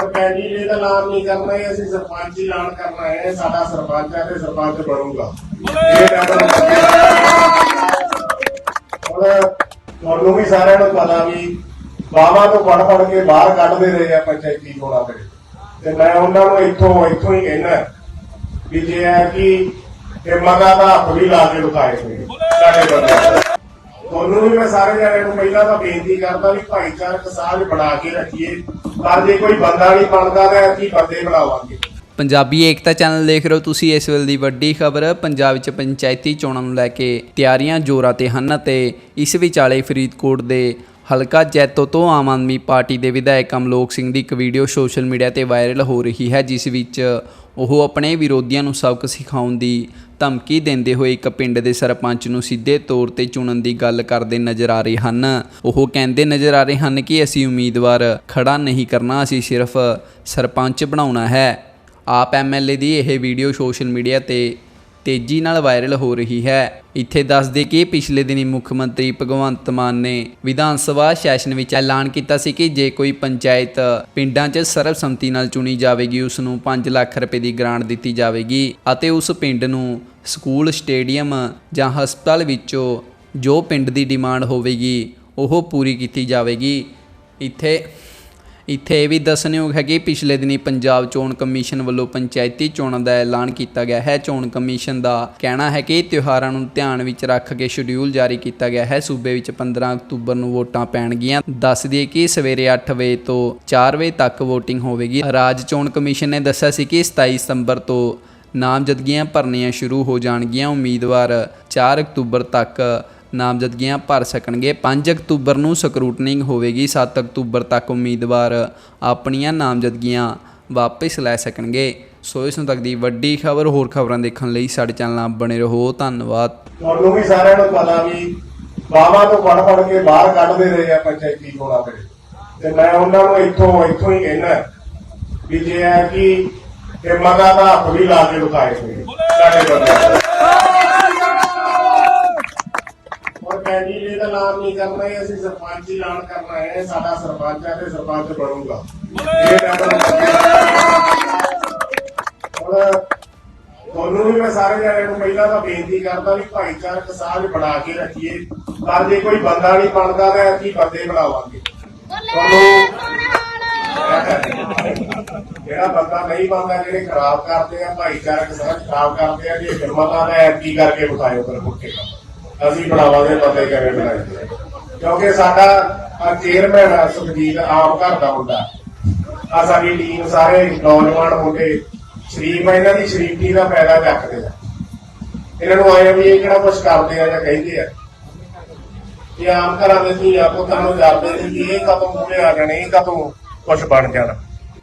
ਔਰ ਕੈਂਡੀਡੇਟ ਦਾ ਐਲਾਨ ਨਹੀਂ ਕਰਨਾ ਹੈ, ਅਸੀਂ ਸਰਪੰਚ ਹੀ ਐਲਾਨ ਕਰਨਾ ਹੈ, ਸਾਡਾ ਸਰਪੰਚ ਹੈ ਤੇ ਸਰਪੰਚ ਬਣੂਗਾ। ਇਹ ਤੁਹਾਨੂੰ ਵੀ ਸਾਰਿਆਂ ਨੂੰ ਪਤਾ ਵੀ ਬਾਵਾ ਤੋਂ ਪੜ ਪੜ ਕੇ ਬਾਹਰ ਕੱਢਦੇ ਰਹੇ ਆ ਪੰਚਾਇਤੀ ਚੋਣਾਂ ਦੇ ਤੇ ਮੈਂ ਉਹਨਾਂ ਨੂੰ ਇੱਥੋਂ ਇੱਥੋਂ ਹੀ ਕਹਿਣਾ ਵੀ ਜੇ ਹੈ ਕਿ, ਇਹ ਦਾ ਹੱਥ ਵੀ ਲਾ ਕੇ ਵਿਖਾਏ ਹੋਏ ਸਾਡੇ ਬੰਦੇ ਤੁਹਾਨੂੰ ਵੀ ਮੈਂ ਸਾਰੇ ਜਣਿਆਂ ਨੂੰ ਪਹਿਲਾਂ ਤਾਂ ਬੇਨਤੀ ਕਰਦਾ ਵੀ ਭਾਈਚਾਰਕ ਸਾਂਝ ਬਣਾ ਕੇ ਰੱਖੀਏ। ਪਰ ਜੇ ਕੋਈ ਬੰਦਾ ਨਹੀਂ ਬਣਦਾ ਤਾਂ ਅਸੀਂ ਬੰਦੇ ਬਣਾਵਾਂਗੇ। ਪੰਜਾਬੀ ਏਕਤਾ ਚੈਨਲ ਦੇਖ ਰਹੇ ਹੋ ਤੁਸੀਂ ਇਸ ਵੇਲੇ ਦੀ ਵੱਡੀ ਖਬਰ। ਪੰਜਾਬ ਵਿੱਚ ਪੰਚਾਇਤੀ ਚੋਣਾਂ ਨੂੰ ਲੈ ਕੇ ਤਿਆਰੀਆਂ ਜ਼ੋਰਾਂ ਤੇ ਹਨ ਤੇ ਇਸ ਵਿਚਾਲੇ ਫਰੀਦਕੋਟ ਦੇ ਹਲਕਾ ਜੈਤੋ ਤੋਂ ਆਮ ਆਦਮੀ ਪਾਰਟੀ ਦੇ ਵਿਧਾਇਕ ਅਮਲੋਕ ਸਿੰਘ ਦੀ ਇੱਕ ਵੀਡੀਓ ਸੋਸ਼ਲ ਮੀਡੀਆ ਤੇ ਵਾਇਰਲ ਹੋ ਰਹੀ ਹੈ, ਜਿਸ ਵਿੱਚ ਉਹ ਆਪਣੇ ਵਿਰੋਧੀਆਂ ਨੂੰ ਸਬਕ ਸਿਖਾਉਣ ਦੀ ਧਮਕੀ ਦਿੰਦੇ ਹੋਏ ਇੱਕ ਪਿੰਡ ਦੇ ਸਰਪੰਚ ਨੂੰ ਸਿੱਧੇ ਤੌਰ ਤੇ ਚੁਣਨ ਦੀ ਗੱਲ ਕਰਦੇ ਨਜ਼ਰ ਆ ਰਹੇ ਹਨ। ਉਹ ਕਹਿੰਦੇ ਨਜ਼ਰ ਆ ਰਹੇ ਹਨ ਕਿ ਅਸੀਂ ਉਮੀਦਵਾਰ ਖੜਾ ਨਹੀਂ ਕਰਨਾ, ਅਸੀਂ ਸਿਰਫ ਸਰਪੰਚ ਬਣਾਉਣਾ ਹੈ। ਆਪ ਐਮਐਲਏ ਦੀ ਇਹ ਵੀਡੀਓ ਸੋਸ਼ਲ ਮੀਡੀਆ ਤੇ ਤੇਜ਼ੀ ਨਾਲ ਵਾਇਰਲ ਹੋ ਰਹੀ ਹੈ। ਇੱਥੇ ਦੱਸਦੇ ਕਿ ਪਿਛਲੇ ਦਿਨੀ ਮੁੱਖ ਮੰਤਰੀ ਭਗਵੰਤ ਮਾਨ ਨੇ ਵਿਧਾਨ ਸਭਾ ਸੈਸ਼ਨ ਵਿੱਚ ਐਲਾਨ ਕੀਤਾ ਸੀ ਕਿ ਜੇ ਕੋਈ ਪੰਚਾਇਤ ਪਿੰਡਾਂ 'ਚ ਸਰਬਸੰਮਤੀ ਨਾਲ ਚੁਣੀ ਜਾਵੇਗੀ, ਉਸ ਨੂੰ 5 ਲੱਖ ਰੁਪਏ ਦੀ ਗ੍ਰਾਂਟ ਦਿੱਤੀ ਜਾਵੇਗੀ ਅਤੇ ਉਸ ਪਿੰਡ ਨੂੰ ਸਕੂਲ, ਸਟੇਡੀਅਮ ਜਾਂ ਹਸਪਤਾਲ ਵਿੱਚੋਂ ਜੋ ਪਿੰਡ ਦੀ ਡਿਮਾਂਡ ਹੋਵੇਗੀ, ਉਹ ਪੂਰੀ ਕੀਤੀ ਜਾਵੇਗੀ। ਇੱਥੇ ਇੱਥੇ ਇਹ ਵੀ ਦੱਸਣਯੋਗ ਹੈ ਕਿ ਪਿਛਲੇ ਦਿਨੀ ਪੰਜਾਬ ਚੋਣ ਕਮਿਸ਼ਨ ਵੱਲੋਂ ਪੰਚਾਇਤੀ ਚੋਣਾਂ ਦਾ ਐਲਾਨ ਕੀਤਾ ਗਿਆ ਹੈ। ਚੋਣ ਕਮਿਸ਼ਨ ਦਾ ਕਹਿਣਾ ਹੈ ਕਿ ਤਿਉਹਾਰਾਂ ਨੂੰ ਧਿਆਨ ਵਿੱਚ ਰੱਖ ਕੇ ਸ਼ਡਿਊਲ ਜਾਰੀ ਕੀਤਾ ਗਿਆ ਹੈ। ਸੂਬੇ ਵਿੱਚ 15 ਅਕਤੂਬਰ ਨੂੰ ਵੋਟਾਂ ਪੈਣਗੀਆਂ। ਦੱਸ ਦਈਏ ਕਿ ਸਵੇਰੇ 8 ਵਜੇ ਤੋਂ 4 ਵਜੇ ਤੱਕ VOTING ਹੋਵੇਗੀ। ਰਾਜ ਚੋਣ ਕਮਿਸ਼ਨ ਨੇ ਦੱਸਿਆ ਸੀ ਕਿ 27 ਸਤੰਬਰ ਤੋਂ ਨਾਮਜ਼ਦਗੀਆਂ ਭਰਨੀਆਂ ਸ਼ੁਰੂ ਹੋ ਜਾਣਗੀਆਂ। ਉਮੀਦਵਾਰ 4 ਅਕਤੂਬਰ ਤੱਕ ਨਾਮਜ਼ਦਗੀਆਂ ਭਰ ਸਕਣਗੇ। 5 ਅਕਤੂਬਰ ਨੂੰ ਸਕਰੂਟਨਿੰਗ ਹੋਵੇਗੀ। 7 ਅਕਤੂਬਰ ਤੱਕ ਉਮੀਦਵਾਰ ਆਪਣੀਆਂ ਨਾਮਜ਼ਦਗੀਆਂ ਵਾਪਸ ਲੈ ਸਕਣਗੇ। ਸੋ ਇਸ ਨੂੰ ਤੱਕ ਦੀ ਵੱਡੀ ਖਬਰ, ਹੋਰ ਖਬਰਾਂ ਦੇਖਣ ਲਈ ਸਾਡੇ ਚੈਨਲ ਨਾਲ ਬਣੇ ਰਹੋ। ਧੰਨਵਾਦ। ਤੁਹਾਨੂੰ ਵੀ ਸਾਰਿਆਂ ਨੂੰ ਪਤਾ ਵੀ ਬਾਵਾ ਤੋਂ ਪੜ ਪੜ ਕੇ ਬਾਹਰ ਕੱਢਦੇ ਰਹੇ ਆ ਪੰਚਾਇਤੀ ਚੋਣਾਂ ਦੇ ਤੇ। ਮੈਂ ਉਹਨਾਂ ਨੂੰ ਇੱਥੋਂ ਇੱਥੋਂ ਹੀ ਕਹਿਣਾ ਵੀ ਜੇ ਹੈ ਕਿ ਇਹ ਦਾ ਹੱਥ ਵੀ ਲਾ ਕੇ ਵਿਖਾਏ ਹੋਏ ਸਾਡੇ ਬੰਦੇ ਨਹੀਂ ਕਰਨਾ ਹੈ ਅਸੀਂ ਸਰਪੰਚ ਹੀ ਐਲਾਨ ਕਰਨਾ ਹੈ ਸਾਡਾ ਸਰਪੰਚ ਹੈ ਤੇ ਸਰਪੰਚ ਬਣੂਗਾ। ਹੁਣ ਤੁਹਾਨੂੰ ਵੀ ਮੈਂ ਸਾਰੇ ਜਣਿਆਂ ਨੂੰ ਪਹਿਲਾਂ ਤਾਂ ਬੇਨਤੀ ਕਰਦਾ ਵੀ ਭਾਈਚਾਰਕ ਸਾਂਝ ਬਣਾ ਕੇ ਰੱਖੀਏ। ਪਰ ਜੇ ਕੋਈ ਬੰਦਾ ਨਹੀਂ ਬਣਦਾ ਤਾਂ ਅਸੀਂ ਬੰਦੇ ਬਣਾਵਾਂਗੇ। ਜਿਹੜਾ ਬੰਦਾ ਨਹੀਂ ਬਣਦਾ ਜਿਹੜੇ ਖਰਾਬ ਕਰਦੇ ਆ ਭਾਈਚਾਰਕ ਸਾਂਝ ਖਰਾਬ ਕਰਦੇ ਆ ਜੇ ਜੁਰਮਾਨਾ ਦਾ ਐਤਕੀ ਕਰਕੇ ਬਤਾਇਓ ਫਿਰ ਮੁੱਕੇ ਅਸੀਂ ਬਣਾਵਾਂਗੇ ਬੰਦੇ ਕਰੇ ਬਣਾਏ ਕਿਉਂਕਿ ਸਾਡਾ ਚੇਅਰਮੈਨ ਸੁਖਜੀਤ ਆਮ ਘਰ ਦਾ ਮੁੰਡਾ। ਆ ਸਾਡੀ ਟੀਮ ਸਾਰੇ ਨੌਜਵਾਨ ਮੁੰਡੇ, ਸ਼ਰੀਫ ਇਹਨਾਂ ਦੀ ਸ਼ਰੀਫੀ ਦਾ ਫਾਇਦਾ ਚੱਕਦੇ ਆ। ਇਹਨਾਂ ਨੂੰ ਆਏ ਵੀ ਇਹ ਕਿਹੜਾ ਕੁਝ ਕਰਦੇ ਆ ਜਾਂ ਕਹਿੰਦੇ ਆ। ਇਹ ਆਮ ਘਰਾਂ ਦੇ ਧੀਆ ਪੁੱਤਾਂ ਨੂੰ ਜਾਂਦੇ ਸੀ ਇਹ ਕਦੋਂ ਮੂਹਰੇ ਆ ਜਾਣੇ, ਇਹ ਕਦੋਂ ਕੁਝ ਬਣ ਜਾਣਾ।